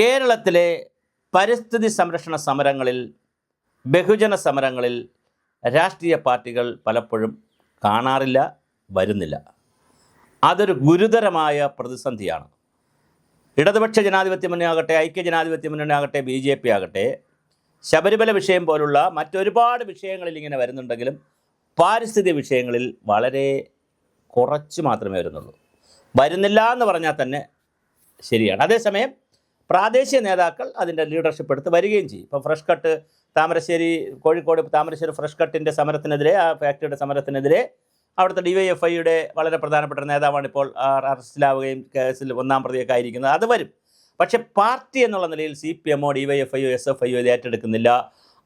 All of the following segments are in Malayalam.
കേരളത്തിലെ പരിസ്ഥിതി സംരക്ഷണ സമരങ്ങളിൽ ബഹുജന സമരങ്ങളിൽ രാഷ്ട്രീയ പാർട്ടികൾ പലപ്പോഴും കാണാറില്ല വരുന്നില്ല. അതൊരു ഗുരുതരമായ പ്രതിസന്ധിയാണ്. ഇടതുപക്ഷ ജനാധിപത്യ മുന്നണി ആകട്ടെ ഐക്യ ജനാധിപത്യ മുന്നണി ആകട്ടെ ബി ജെ പി ആകട്ടെ ശബരിമല വിഷയം പോലുള്ള മറ്റൊരുപാട് വിഷയങ്ങളിൽ ഇങ്ങനെ വരുന്നുണ്ടെങ്കിലും പാരിസ്ഥിതിക വിഷയങ്ങളിൽ വളരെ കുറച്ച് മാത്രമേ വരുന്നുള്ളൂ. വരുന്നില്ല എന്ന് പറഞ്ഞാൽ തന്നെ ശരിയാണ്. അതേസമയം പ്രാദേശിക നേതാക്കൾ അതിന്റെ ലീഡർഷിപ്പ് എടുത്ത് വരികയും ചെയ്യും. ഇപ്പോൾ fresh cut Thamarassery Kozhikode Thamarassery fresh കട്ടിന്റെ സമരത്തിനെതിരെ ആ ഫാക്ടറിയുടെ സമരത്തിനെതിരെ അവിടുത്തെ ഡി വൈ എഫ് ഐയുടെ വളരെ പ്രധാനപ്പെട്ട നേതാവാണ് ഇപ്പോൾ അറസ്റ്റിലാവുകയും കേസിൽ ഒന്നാം പ്രതിയൊക്കെ ആയിരിക്കുന്നത്. അത് വരും. പക്ഷേ പാർട്ടി എന്നുള്ള നിലയിൽ സി പി എമ്മോ ഡി വൈ എഫ് ഐയോ എസ് എഫ് ഐയോ ഇത് ഏറ്റെടുക്കുന്നില്ല.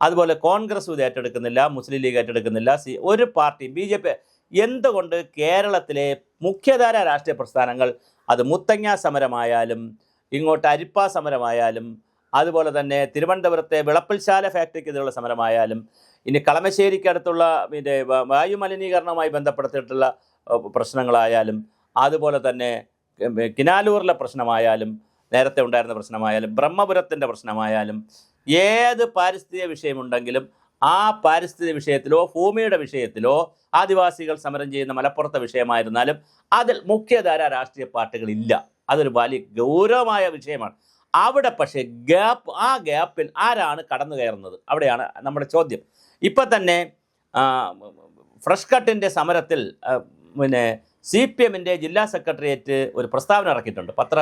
അതുപോലെ കോൺഗ്രസ് ഇത് ഏറ്റെടുക്കുന്നില്ല. മുസ്ലിം ലീഗ് ഏറ്റെടുക്കുന്നില്ല. സി ഒരു പാർട്ടിയും ബി ജെ പി എന്തുകൊണ്ട് കേരളത്തിലെ മുഖ്യധാര രാഷ്ട്രീയ പ്രസ്ഥാനങ്ങൾ അത് മുത്തങ്ങ സമരമായാലും ഇങ്ങോട്ട് അരിപ്പ സമരമായാലും അതുപോലെ തന്നെ തിരുവനന്തപുരത്തെ വിളപ്പിൽശാല ഫാക്ടറിക്കെതിരെയുള്ള സമരമായാലും ഇനി കളമശ്ശേരിക്കടുത്തുള്ള പിന്നെ വായു മലിനീകരണവുമായി ബന്ധപ്പെടുത്തിയിട്ടുള്ള പ്രശ്നങ്ങളായാലും അതുപോലെ തന്നെ കിനാലൂറിലെ പ്രശ്നമായാലും നേരത്തെ ഉണ്ടായിരുന്ന പ്രശ്നമായാലും ബ്രഹ്മപുരത്തിന്റെ പ്രശ്നമായാലും ഏത് പാരിസ്ഥിതിക വിഷയമുണ്ടെങ്കിലും ആ പാരിസ്ഥിതിക വിഷയത്തിലോ ഭൂമിയുടെ വിഷയത്തിലോ ആദിവാസികൾ സമരം ചെയ്യുന്ന മലപ്പുറത്തെ വിഷയമായിരുന്നാലും അതിൽ മുഖ്യധാര രാഷ്ട്രീയ പാർട്ടികളില്ല. അതൊരു വലിയ ഗൗരവമായ വിഷയമാണ് അവിടെ പക്ഷേ ഗ്യാപ്പ് ആ ഗ്യാപ്പിൽ ആരാണ് കടന്നു കയറുന്നത്? അവിടെയാണ് നമ്മുടെ ചോദ്യം. ഇപ്പം തന്നെ ഫ്രഷ് കട്ടിന്റെ സമരത്തിൽ പിന്നെ സി പി എമ്മിന്റെ ജില്ലാ സെക്രട്ടേറിയറ്റ് ഒരു പ്രസ്താവന ഇറക്കിയിട്ടുണ്ട് പത്ര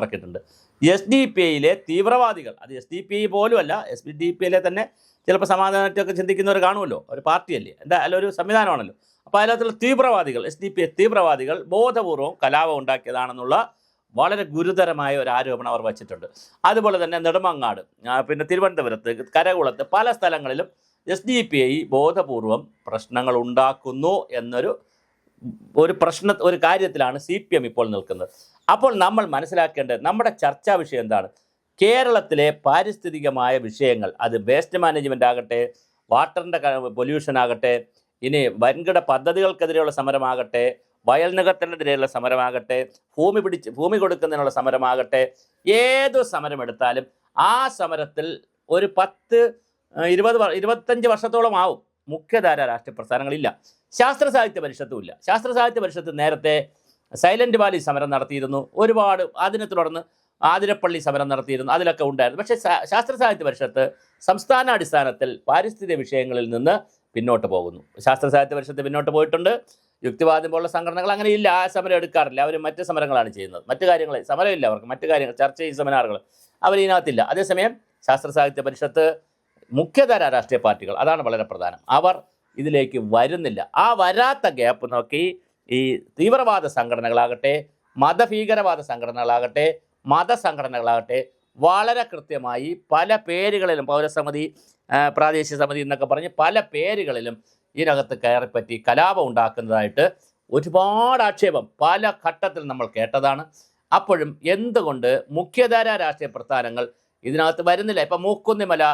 ഇറക്കിയിട്ടുണ്ട് എസ് ഡി പി ഐയിലെ തീവ്രവാദികൾ അത് എസ് ഡി പി ഐ പോലും അല്ല എസ് ഡി പി ഐയിലെ തന്നെ ചിലപ്പോൾ സമാധാനത്തെയൊക്കെ ചിന്തിക്കുന്നവർ കാണുമല്ലോ ഒരു പാർട്ടിയല്ലേ അല്ല ഒരു സംവിധാനമാണല്ലോ. അപ്പോൾ അതിനകത്തുള്ള തീവ്രവാദികൾ എസ് ഡി പി ഐ തീവ്രവാദികൾ ബോധപൂർവം കലാപം ഉണ്ടാക്കിയതാണെന്നുള്ള വളരെ ഗുരുതരമായ ഒരു ആരോപണം അവർ വച്ചിട്ടുണ്ട്. അതുപോലെ തന്നെ നെടുമങ്ങാട് പിന്നെ തിരുവനന്തപുരത്ത് കരകുളത്ത് പല സ്ഥലങ്ങളിലും എസ് ഡി പി ഐ ബോധപൂർവം പ്രശ്നങ്ങൾ ഉണ്ടാക്കുന്നു എന്നൊരു ഒരു പ്രശ്ന ഒരു കാര്യത്തിലാണ് സി പി എം ഇപ്പോൾ നിൽക്കുന്നത്. അപ്പോൾ നമ്മൾ മനസ്സിലാക്കേണ്ടത് നമ്മുടെ ചർച്ചാ വിഷയം എന്താണ്? കേരളത്തിലെ പാരിസ്ഥിതികമായ വിഷയങ്ങൾ അത് വേസ്റ്റ് മാനേജ്മെന്റ് ആകട്ടെ വാട്ടറിന്റെ പൊല്യൂഷൻ ആകട്ടെ ഇനി വൻകിട പദ്ധതികൾക്കെതിരെയുള്ള സമരമാകട്ടെ വയൽ നികത്തലിനെതിരെയുള്ള സമരമാകട്ടെ ഭൂമി പിടിച്ച് ഭൂമി കൊടുക്കുന്നതിനുള്ള സമരമാകട്ടെ ഏതു സമരമെടുത്താലും ആ സമരത്തിൽ ഒരു പത്ത് ഇരുപത് ഇരുപത്തഞ്ച് വർഷത്തോളം ആവും. മുഖ്യധാര രാഷ്ട്രീയ പ്രസ്ഥാനങ്ങളില്ല. ശാസ്ത്ര സാഹിത്യ പരിഷത്തും ഇല്ല. ശാസ്ത്ര സാഹിത്യ പരിഷത്ത് നേരത്തെ സൈലന്റ് വാലി സമരം നടത്തിയിരുന്നു. ഒരുപാട് അതിനെ തുടർന്ന് ആതിരപ്പള്ളി സമരം നടത്തിയിരുന്നു. അതിലൊക്കെ ഉണ്ടായിരുന്നു. പക്ഷേ ശാസ്ത്ര സാഹിത്യ പരിഷത്ത് സംസ്ഥാനാടിസ്ഥാനത്തിൽ പാരിസ്ഥിതിക വിഷയങ്ങളിൽ നിന്ന് പിന്നോട്ട് പോകുന്നു. ശാസ്ത്ര സാഹിത്യ പരിഷത്ത് പിന്നോട്ട് പോയിട്ടുണ്ട്. യുക്തിവാദം പോലുള്ള സംഘടനകൾ അങ്ങനെയില്ല ആ സമരം എടുക്കാറില്ല. അവർ മറ്റ് സമരങ്ങളാണ് ചെയ്യുന്നത്. മറ്റു കാര്യങ്ങൾ സമരമില്ല അവർക്ക്. മറ്റു കാര്യങ്ങൾ ചർച്ച ചെയ്യും സെമിനാറുകൾ അവർ ഇതിനകത്തില്ല. അതേസമയം ശാസ്ത്ര സാഹിത്യ പരിഷത്ത് മുഖ്യധാര രാഷ്ട്രീയ പാർട്ടികൾ അതാണ് വളരെ പ്രധാനം. അവർ ഇതിലേക്ക് വരുന്നില്ല. ആ വരാത്ത ഗ്യാപ്പ് നോക്കി ഈ തീവ്രവാദ സംഘടനകളാകട്ടെ മതഭീകരവാദ സംഘടനകളാകട്ടെ മതസംഘടനകളാകട്ടെ വളരെ കൃത്യമായി പല പേരുകളിലും പൗരസമിതി പ്രാദേശിക സമിതി എന്നൊക്കെ പറഞ്ഞ് പല പേരുകളിലും ഇതിനകത്ത് കയറിപ്പറ്റി കലാപം ഉണ്ടാക്കുന്നതായിട്ട് ഒരുപാട് ആക്ഷേപം പല ഘട്ടത്തിൽ നമ്മൾ കേട്ടതാണ്. അപ്പോഴും എന്തുകൊണ്ട് മുഖ്യധാര രാഷ്ട്രീയ പ്രസ്ഥാനങ്ങൾ ഇതിനകത്ത് വരുന്നില്ല? ഇപ്പം മൂക്കുന്നിമല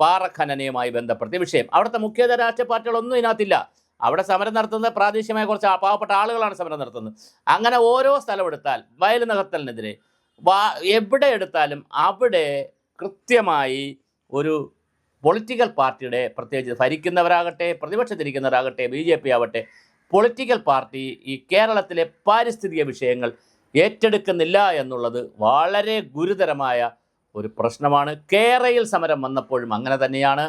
പാറഖനനയുമായി ബന്ധപ്പെടുത്തിയ വിഷയം. അവിടുത്തെ മുഖ്യധാര രാഷ്ട്രീയ പാർട്ടികളൊന്നും ഇതിനകത്തില്ല. അവിടെ സമരം നടത്തുന്നത് പ്രാദേശികമായ കുറച്ച് പാവപ്പെട്ട ആളുകളാണ് സമരം നടത്തുന്നത്. അങ്ങനെ ഓരോ സ്ഥലം എടുത്താൽ വയൽ നികത്തലിനെതിരെ എവിടെ എടുത്താലും അവിടെ കൃത്യമായി ഒരു പൊളിറ്റിക്കൽ പാർട്ടിയുടെ പ്രത്യേകിച്ച് ഭരിക്കുന്നവരാകട്ടെ പ്രതിപക്ഷത്തിരിക്കുന്നവരാകട്ടെ ബി ജെ പി ആവട്ടെ പൊളിറ്റിക്കൽ പാർട്ടി ഈ കേരളത്തിലെ പാരിസ്ഥിതിക വിഷയങ്ങൾ ഏറ്റെടുക്കുന്നില്ല എന്നുള്ളത് വളരെ ഗുരുതരമായ ഒരു പ്രശ്നമാണ്. കേരയിൽ സമരം വന്നപ്പോഴും അങ്ങനെ തന്നെയാണ്.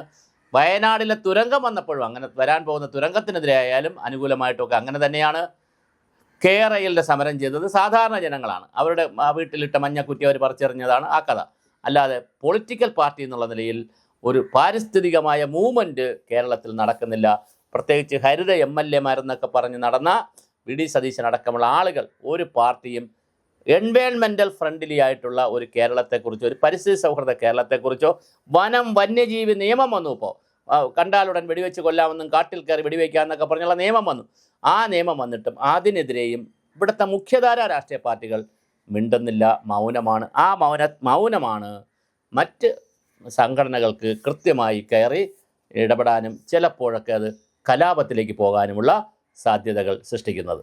വയനാടിലെ തുരങ്കം വന്നപ്പോഴും അങ്ങനെ വരാൻ പോകുന്ന തുരങ്കത്തിനെതിരെ ആയാലും അനുകൂലമായിട്ടൊക്കെ അങ്ങനെ തന്നെയാണ്. കേരയിലെ സമരം ചെയ്തത് സാധാരണ ജനങ്ങളാണ്. അവരുടെ വീട്ടിലിട്ട മഞ്ഞക്കുറ്റി അവർ പറിച്ചെറിഞ്ഞതാണ് ആ കഥ. അല്ലാതെ പൊളിറ്റിക്കൽ പാർട്ടി എന്നുള്ള നിലയിൽ ഒരു പാരിസ്ഥിതികമായ മൂവ്മെന്റ് കേരളത്തിൽ നടക്കുന്നില്ല. പ്രത്യേകിച്ച് ഹരിത എം എൽ എമാരെന്നൊക്കെ പറഞ്ഞ് നടന്ന വി ഡി സതീശൻ അടക്കമുള്ള ആളുകൾ ഒരു പാർട്ടിയും എൻവയോൺമെന്റൽ ഫ്രണ്ട്ലി ആയിട്ടുള്ള ഒരു കേരളത്തെക്കുറിച്ചോ ഒരു പരിസ്ഥിതി സൗഹൃദ കേരളത്തെക്കുറിച്ചോ വനം വന്യജീവി നിയമം വന്നു ഇപ്പോൾ കണ്ടാലുടൻ വെടിവെച്ച് കൊല്ലാമെന്നും കാട്ടിൽ കയറി വെടിവെക്കാമെന്നൊക്കെ പറഞ്ഞുള്ള നിയമം വന്നു. ആ നിയമം വന്നിട്ടും അതിനെതിരെയും ഇവിടുത്തെ മുഖ്യധാര രാഷ്ട്രീയ പാർട്ടികൾ മിണ്ടുന്നില്ല മൗനമാണ്. ആ മൗന മൗനമാണ് മറ്റ് സംഘടനകൾക്ക് കൃത്യമായി കയറി ഇടപെടാനും ചിലപ്പോഴൊക്കെ അത് കലാപത്തിലേക്ക് പോകാനുമുള്ള സാധ്യതകൾ സൃഷ്ടിക്കുന്നത്.